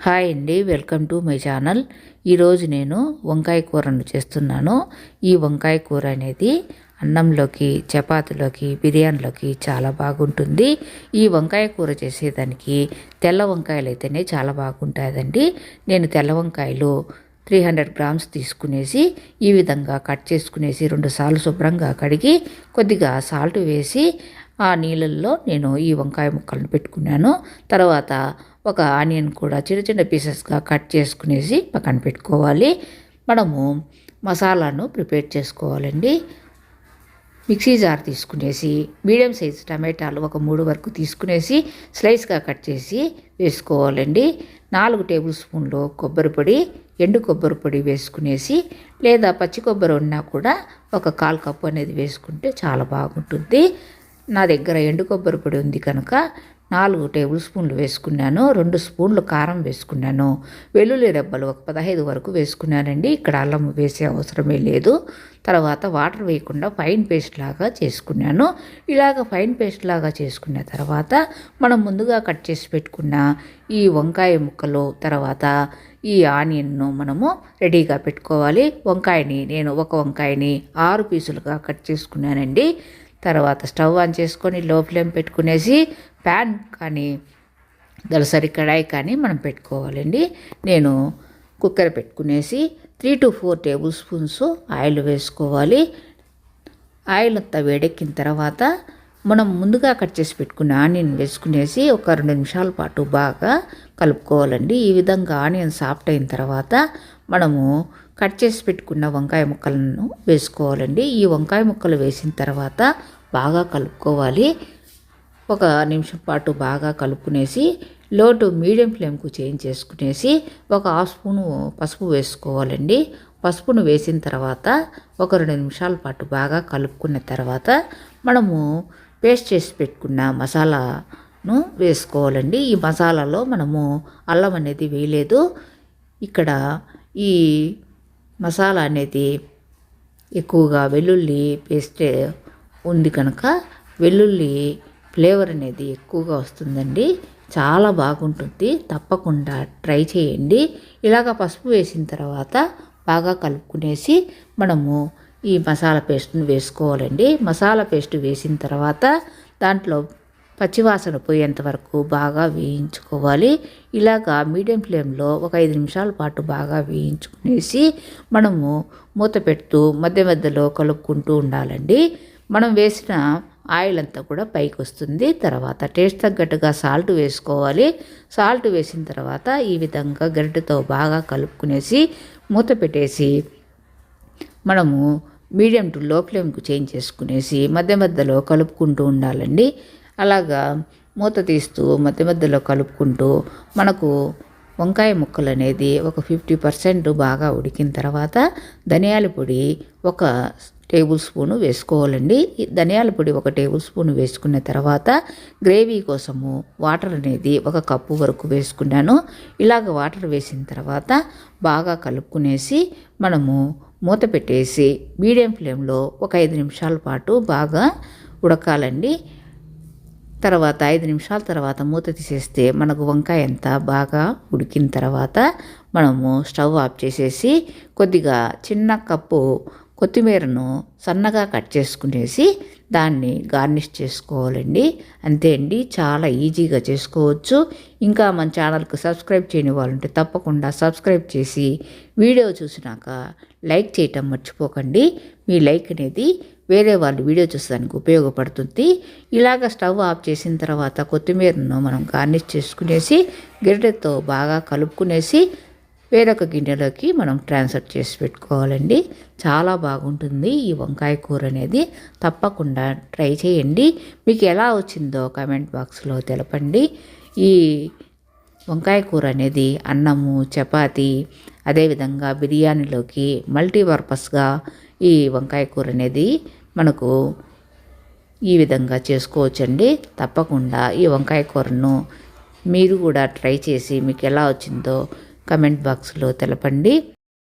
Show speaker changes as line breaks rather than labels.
Hi అండి welcome to my channel. ఈరోజు నేను వంకాయ కూరను చేస్తున్నాను. ఈ వంకాయ కూర అనేది అన్నంలోకి చపాతీలోకి బిర్యానీలోకి చాలా బాగుంటుంది. ఈ వంకాయ కూర చేసేదానికి తెల్ల వంకాయలు అయితేనే చాలా బాగుంటుందండి. నేను తెల్ల వంకాయలు త్రీ హండ్రెడ్ గ్రామ్స్ తీసుకునేసి ఈ విధంగా కట్ చేసుకునేసి రెండు సార్లు శుభ్రంగా కడిగి కొద్దిగా సాల్ట్ వేసి ఆ నీళ్ళల్లో నేను ఈ వంకాయ ముక్కలను పెట్టుకున్నాను. తర్వాత ఒక ఆనియన్ కూడా చిన్న చిన్న పీసెస్గా కట్ చేసుకునేసి పక్కన పెట్టుకోవాలి. మనము మసాలాను ప్రిపేర్ చేసుకోవాలండి. మిక్సీ జార్ తీసుకునేసి మీడియం సైజ్ టమాటాలు ఒక మూడు వరకు తీసుకునేసి స్లైస్గా కట్ చేసి వేసుకోవాలండి. నాలుగు టేబుల్ స్పూన్లు కొబ్బరి పొడి ఎండు కొబ్బరి పొడి వేసుకునేసి లేదా పచ్చి కొబ్బరి ఉన్నా కూడా ఒక కాల్ కప్పు అనేది వేసుకుంటే చాలా బాగుంటుంది. నా దగ్గర ఎండు కొబ్బరి పొడి ఉంది కనుక నాలుగు టేబుల్ స్పూన్లు వేసుకున్నాను రెండు స్పూన్లు కారం వేసుకున్నాను వెల్లుల్లి రెబ్బలు ఒక పదహైదు వరకు వేసుకున్నానండి. ఇక్కడ అల్లం వేసే అవసరమే లేదు. తర్వాత వాటర్ వేయకుండా ఫైన్ పేస్ట్ లాగా చేసుకున్నాను. ఇలాగ ఫైన్ పేస్ట్ లాగా చేసుకున్న తర్వాత మనం ముందుగా కట్ చేసి పెట్టుకున్న ఈ వంకాయ ముక్కలు తర్వాత ఈ ఆనియన్ను మనము రెడీగా పెట్టుకోవాలి. వంకాయని నేను ఒక వంకాయని ఆరు పీసులుగా కట్ చేసుకున్నానండి. తర్వాత స్టవ్ ఆన్ చేసుకొని లో ఫ్లేమ్ పెట్టుకునేసి ప్యాన్ కానీ దలసరి కడాయి కానీ మనం పెట్టుకోవాలండి. నేను కుక్కర్ పెట్టుకునేసి three to four tablespoons oil వేసుకోవాలి. ఆయిల్ అంతా వేడెక్కిన తర్వాత మనం ముందుగా కట్ చేసి పెట్టుకున్న ఆనియన్ వేసుకునేసి ఒక రెండు నిమిషాల పాటు బాగా కలుపుకోవాలండి. ఈ విధంగా ఆనియన్ సాఫ్ట్ అయిన తర్వాత మనము కట్ చేసి పెట్టుకున్న వంకాయ ముక్కలను వేసుకోవాలండి. ఈ వంకాయ ముక్కలు వేసిన తర్వాత బాగా కలుపుకోవాలి. ఒక నిమిషం పాటు బాగా కలుపుకునేసి లో టు మీడియం ఫ్లేమ్కు చేంజ్ చేసుకునేసి ఒక హాఫ్ స్పూను పసుపు వేసుకోవాలండి. పసుపును వేసిన తర్వాత ఒక రెండు నిమిషాల పాటు బాగా కలుపుకున్న తర్వాత మనము పేస్ట్ చేసి పెట్టుకున్న మసాలాను వేసుకోవాలండి. ఈ మసాలాలో మనము అల్లం అనేది వేయలేదు. ఇక్కడ ఈ మసాలా అనేది ఎక్కువగా వెల్లుల్లి పేస్ట్ ఉంది కనుక వెల్లుల్లి ఫ్లేవర్ అనేది ఎక్కువగా వస్తుందండి. చాలా బాగుంటుంది. తప్పకుండా ట్రై చేయండి. ఇలాగ పసుపు వేసిన తర్వాత బాగా కలుపుకునేసి మనము ఈ మసాలా పేస్ట్ని వేసుకోవాలండి. మసాలా పేస్ట్ వేసిన తర్వాత దాంట్లో పచ్చివాసన పోయేంత వరకు బాగా వేయించుకోవాలి. ఇలాగా మీడియం ఫ్లేమ్లో ఒక ఐదు నిమిషాల పాటు బాగా వేయించుకునేసి మనము మూత పెడుతూ మధ్య మధ్యలో కలుపుకుంటూ ఉండాలండి. మనం వేసిన ఆయిల్ అంతా కూడా పైకి వస్తుంది తర్వాత టేస్ట్ తగ్గట్టుగా సాల్ట్ వేసుకోవాలి. సాల్ట్ వేసిన తర్వాత ఈ విధంగా గరిటెతో బాగా కలుపుకునేసి మూత పెట్టేసి మనము మీడియం టు లో ఫ్లేమ్కు చేంజ్ చేసుకునేసి మధ్య మధ్యలో కలుపుకుంటూ ఉండాలండి. అలాగా మూత తీస్తూ మధ్య మధ్యలో కలుపుకుంటూ మనకు వంకాయ ముక్కలు అనేది ఒక ఫిఫ్టీ పర్సెంట్ బాగా ఉడికిన తర్వాత ధనియాల పొడి ఒక టేబుల్ స్పూను వేసుకోవాలండి. ధనియాల పొడి ఒక టేబుల్ స్పూన్ వేసుకున్న తర్వాత గ్రేవీ కోసము వాటర్ అనేది ఒక కప్పు వరకు వేసుకున్నాను. ఇలాగ వాటర్ వేసిన తర్వాత బాగా కలుపుకునేసి మనము మూత పెట్టేసి మీడియం ఫ్లేమ్లో ఒక ఐదు నిమిషాల పాటు బాగా ఉడకాలండి. తర్వాత ఐదు నిమిషాల తర్వాత మూత తీసేస్తే మనకు వంకాయ ఎంత బాగా ఉడికిన తర్వాత మనము స్టవ్ ఆఫ్ చేసేసి కొద్దిగా చిన్న కప్పు కొత్తిమీరను సన్నగా కట్ చేసుకునేసి దాన్ని గార్నిష్ చేసుకోవాలండి. అంతే అండి. చాలా ఈజీగా చేసుకోవచ్చు. ఇంకా మన ఛానల్కి సబ్స్క్రైబ్ చేయని వాళ్ళుంటే తప్పకుండా సబ్స్క్రైబ్ చేసి వీడియో చూసినాక లైక్ చేయటం మర్చిపోకండి. మీ లైక్ అనేది వేరే వాళ్ళు వీడియో చూసేదానికి ఉపయోగపడుతుంది. ఇలాగ స్టవ్ ఆఫ్ చేసిన తర్వాత కొత్తిమీరను మనం గార్నిష్ చేసుకునేసి గిరిటతో బాగా కలుపుకునేసి వేరొక గిన్నెలోకి మనం ట్రాన్స్ఫర్ చేసి పెట్టుకోవాలండి. చాలా బాగుంటుంది ఈ వంకాయ కూర అనేది. తప్పకుండా ట్రై చేయండి. మీకు ఎలా వచ్చిందో కామెంట్ బాక్స్లో తెలపండి. ఈ వంకాయ కూర అనేది అన్నము చపాతి అదేవిధంగా బిర్యానీలోకి మల్టీపర్పస్గా ఈ వంకాయ కూర అనేది మనకు ఈ విధంగా చేసుకోవచ్చండి. తప్పకుండా ఈ వంకాయ కూరను మీరు కూడా ట్రై చేసి మీకు ఎలా వచ్చిందో కమెంట్ బాక్స్లో తెలపండి.